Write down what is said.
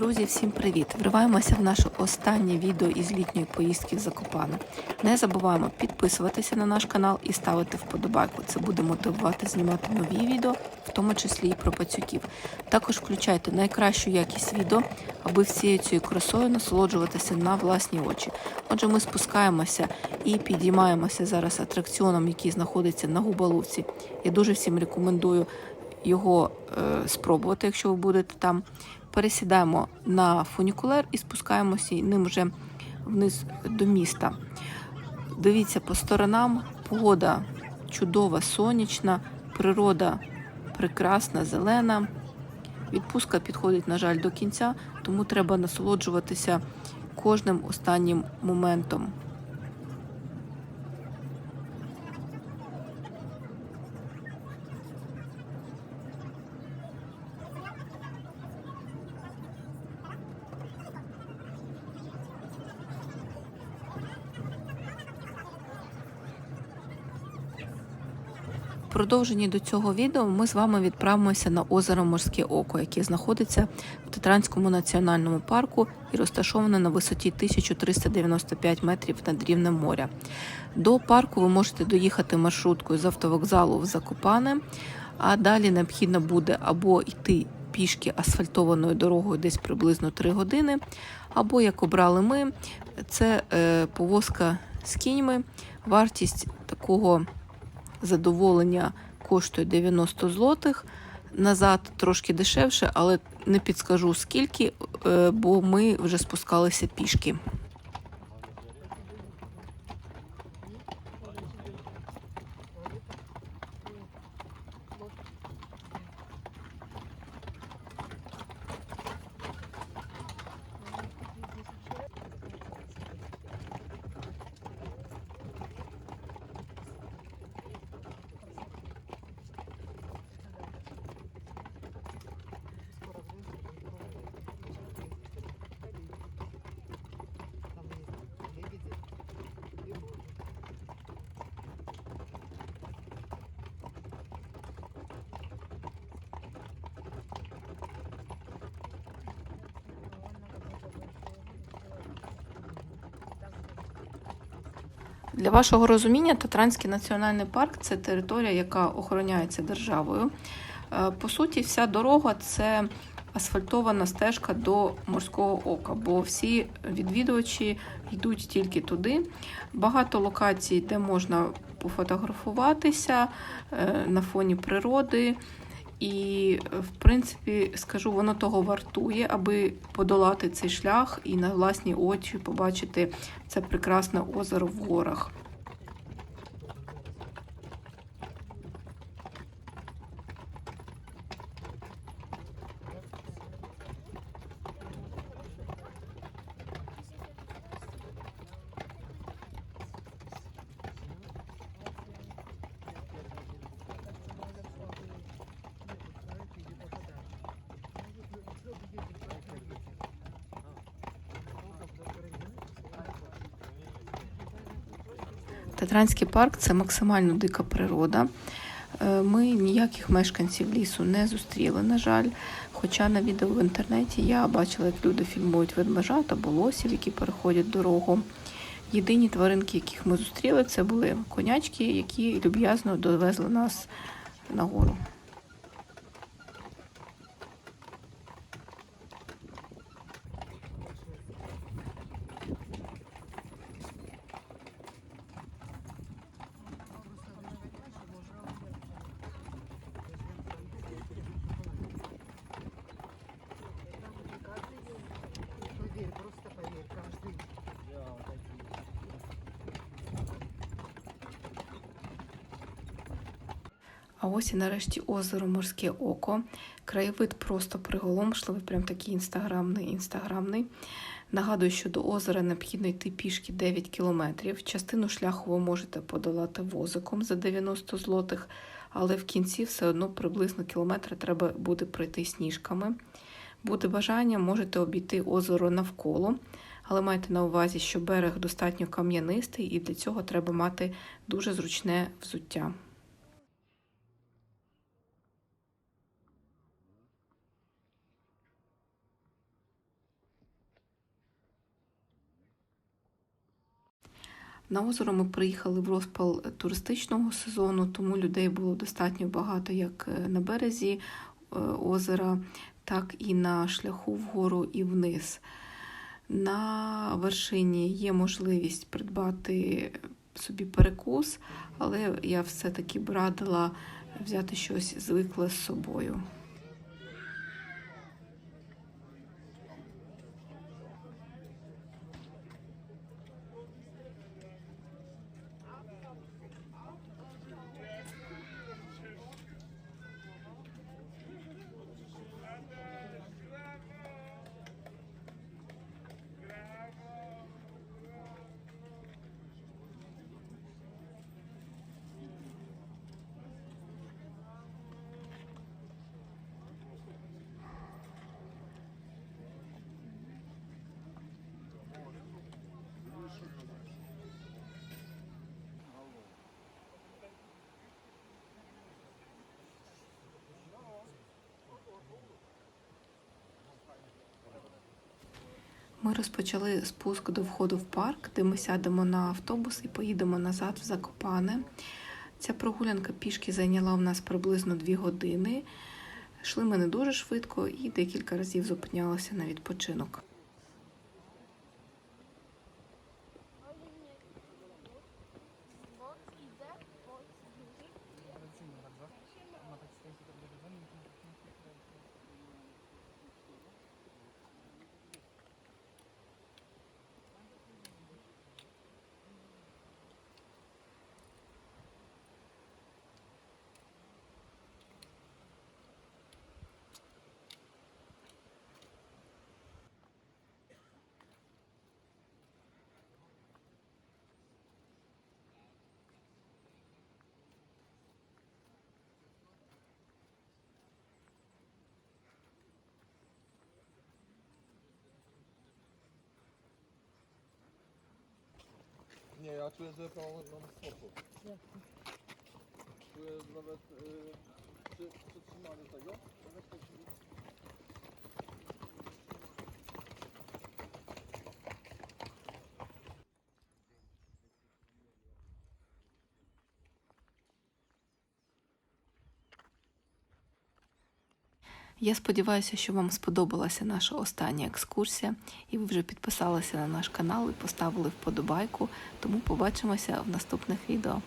Друзі, всім привіт! Вриваємося в наше останнє відео із літньої поїздки в Закопане. Не забуваємо підписуватися на наш канал і ставити вподобайку. Це буде мотивувати знімати нові відео, в тому числі і про пацюків. Також включайте найкращу якість відео, аби всією цією красою насолоджуватися на власні очі. Отже, ми спускаємося і підіймаємося зараз атракціоном, який знаходиться на Губаловці. Я дуже всім рекомендую його е, спробувати, якщо ви будете там. Пересідаємо на фунікулер і спускаємося ним вже вниз до міста. Дивіться по сторонам, погода чудова, сонячна, природа прекрасна, зелена. Відпустка підходить, на жаль, до кінця, тому треба насолоджуватися кожним останнім моментом. Продовженні до цього відео ми з вами відправимося на озеро Морське Око, яке знаходиться в Татранському національному парку і розташоване на висоті 1395 метрів над рівнем моря. До парку ви можете доїхати маршруткою з автовокзалу в Закопане, а далі необхідно буде або йти пішки асфальтованою дорогою десь приблизно 3 години, або як обрали ми, це е, повозка з кіньми. Вартість такого задоволення коштує 90 злотих. Назад трошки дешевше, але не підскажу скільки, е, бо ми вже спускалися пішки. Для вашого розуміння, Татранський національний парк це територія, яка охороняється державою. Е, По суті, вся дорога це асфальтована стежка до морського ока, бо всі відвідувачі йдуть тільки туди. Багато локацій, де можна пофотографуватися е, на фоні природи. І, в принципі, скажу, воно того вартує, аби подолати цей шлях і на власні очі побачити це прекрасне озеро в горах. Татранський парк це максимально дика природа. Е, Ми ніяких мешканців лісу не зустріли, на жаль. Хоча на відео в інтернеті я бачила, як люди фільмують ведмежат або лосів, які переходять дорогу. Єдині тваринки, яких ми зустріли, це були конячки, які люб'язно довезли нас на А ось і нарешті озеро Морське Око. Краєвид просто приголомшливий, прям такий інстаграмний, інстаграмний. Нагадую, що до озера необхідно йти пішки 9 кілометрів. Частину шляху ви можете подолати возиком за 90 злотих, але в кінці все одно приблизно кілометр треба буде пройти сніжками. Буде бажання, можете обійти озеро навколо, але майте на увазі, що берег достатньо кам'янистий, і для цього треба мати дуже зручне взуття. На озеро ми приїхали в розпал туристичного сезону, тому людей було достатньо багато як е, на березі е, озера, так і на шляху вгору і вниз. На вершині є можливість придбати собі перекус, але я все-таки б радила взяти щось звикле з собою. Ми розпочали спуск до входу в парк, де ми сядемо на автобус і поїдемо назад в Закопане. Ця прогулянка пішки зайняла в нас приблизно 2 години. Йшли ми не дуже швидко і декілька разів зупинялися на відпочинок. Nie, ja czuję, że to mam spokój. Czuję nawet y, przy, przytrzymanie. Я сподіваюся, що вам сподобалася наша остання екскурсія, і ви вже підписалися на наш канал і поставили вподобайку. Тому побачимося в наступних відео.